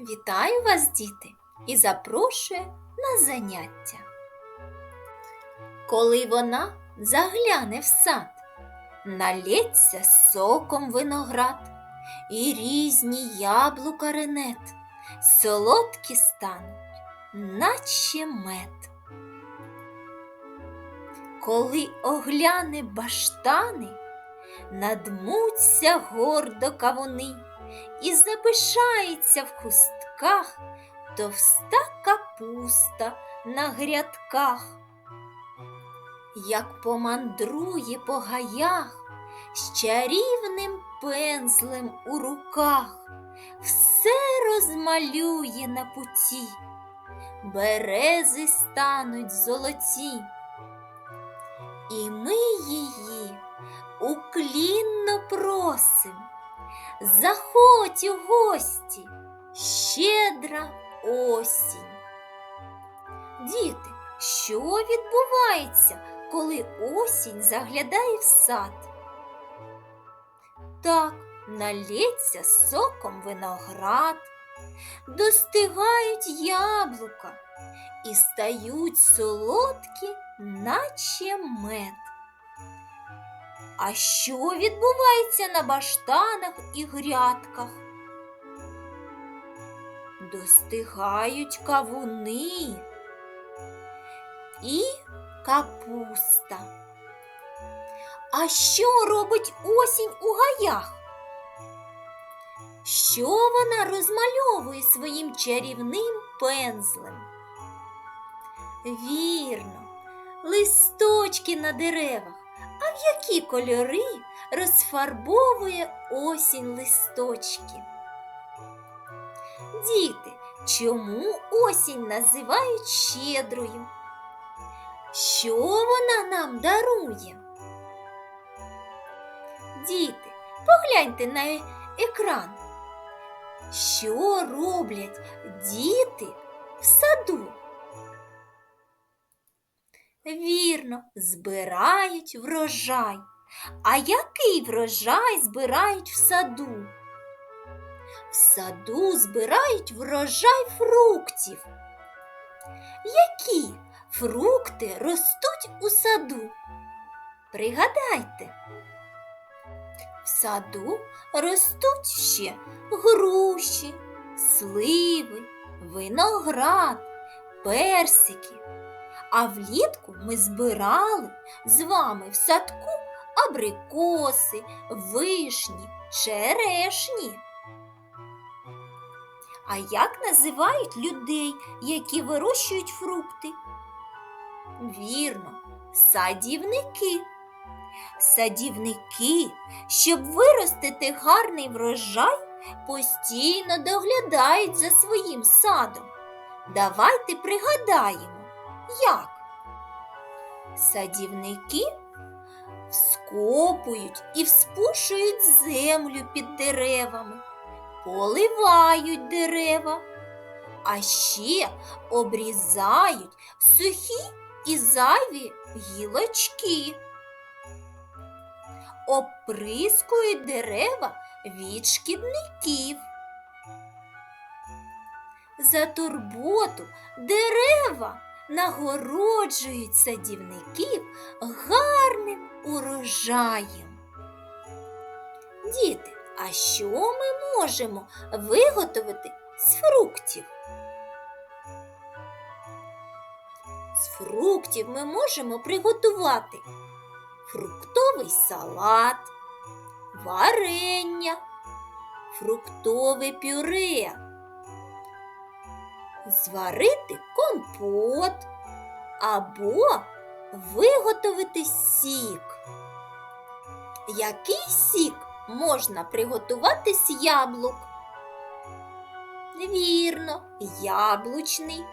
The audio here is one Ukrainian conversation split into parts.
Вітаю вас, діти, і запрошую на заняття. Коли вона загляне в сад, налється соком виноград, і різні яблука ренет, солодкі стануть, наче мед. Коли огляне баштани, надмуться гордо кавуни і запишається в хустках товста капуста на грядках. Як помандрує по гаях з чарівним пензлем у руках, все розмалює на путі, берези стануть золоті. І ми її уклінно просим. Заходь у гості, щедра осінь. Діти, що відбувається, коли осінь заглядає в сад? Так, налється соком виноград, достигають яблука і стають солодкі, наче мед. А що відбувається на баштанах і грядках? Достигають кавуни і капуста. А що робить осінь у гаях? Що вона розмальовує своїм чарівним пензлем? Вірно, листочки на деревах. В які кольори розфарбовує осінь листочки? Діти, чому осінь називають щедрою? Що вона нам дарує? Діти, погляньте на екран. Що роблять діти в саду? Вірно, збирають врожай. А який врожай збирають в саду? В саду збирають врожай фруктів. Які фрукти ростуть у саду? Пригадайте. В саду ростуть ще груші, сливи, виноград, персики. А влітку ми збирали з вами в садку абрикоси, вишні, черешні. А як називають людей, які вирощують фрукти? Вірно, садівники. Садівники, щоб виростити гарний врожай, постійно доглядають за своїм садом. Давайте пригадаємо. Як? Садівники вскопують і вспушують землю під деревами, поливають дерева, а ще обрізають сухі і зайві гілочки, оприскують дерева від шкідників. За турботу дерева нагороджують садівників гарним урожаєм. Діти, а що ми можемо виготовити з фруктів? З фруктів ми можемо приготувати фруктовий салат, варення, фруктове пюре зварити компот або виготовити сік. Який сік можна приготувати з яблук? Вірно, яблучний,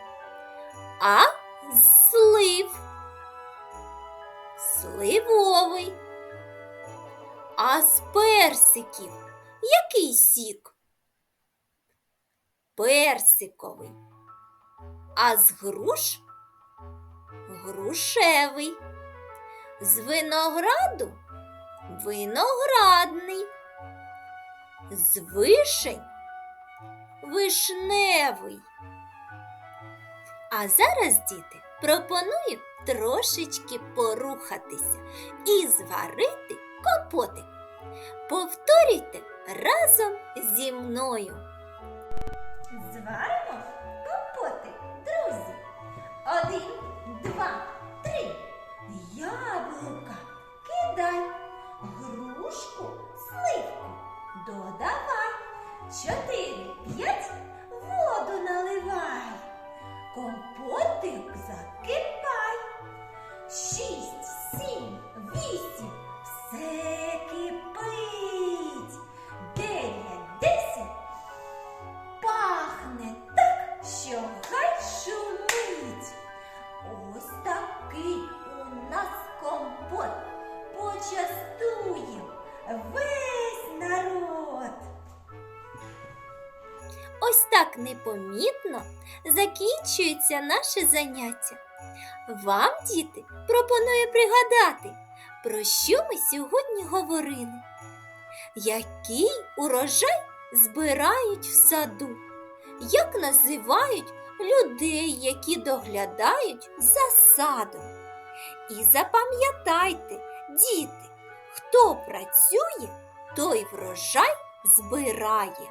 а слив сливовий. А з персиків який сік? Персиковий а з груш грушевий, з винограду виноградний, з вишень вишневий. А зараз, діти, пропоную трошечки порухатися і зварити компотик. Повторюйте разом зі мною. Зваримо П'ять, воду наливай. Компотик закипай. Шість, сім, вісім, все кипить. Дев'ять, десять. Пахне так, що хай шумить. Ось такий у нас компот. Почастуєм так непомітно закінчується наше заняття. Вам, діти, пропоную пригадати, про що ми сьогодні говорили. Який урожай збирають в саду? Як називають людей, які доглядають за садом? І запам'ятайте, діти, хто працює, той врожай збирає.